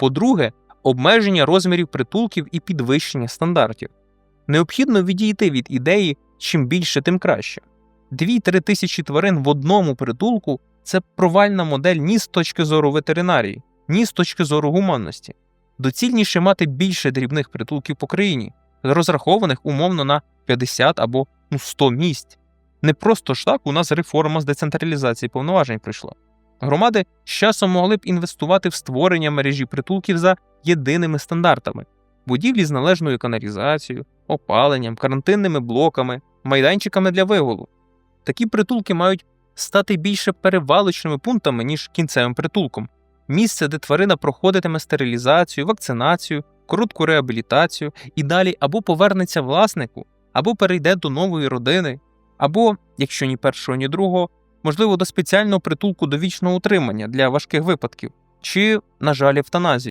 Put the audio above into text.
По-друге, обмеження розмірів притулків і підвищення стандартів. Необхідно відійти від ідеї чим більше, тим краще. Дві-три тисячі тварин в одному притулку це провальна модель ні з точки зору ветеринарії, ні з точки зору гуманності. Доцільніше мати більше дрібних притулків по країні, розрахованих умовно на 50 або ну, 100 місць. Не просто ж так у нас реформа з децентралізації повноважень прийшла. Громади з часом могли б інвестувати в створення мережі притулків за єдиними стандартами: будівлі з належною каналізацією, опаленням, карантинними блоками, майданчиками для вигулу. Такі притулки мають стати більше перевалочними пунктами, ніж кінцевим притулком. Місце, де тварина проходитиме стерилізацію, вакцинацію, коротку реабілітацію і далі або повернеться власнику, або перейде до нової родини, або, якщо ні першого, ні другого, можливо, до спеціального притулку довічного утримання для важких випадків, чи, на жаль, евтаназії.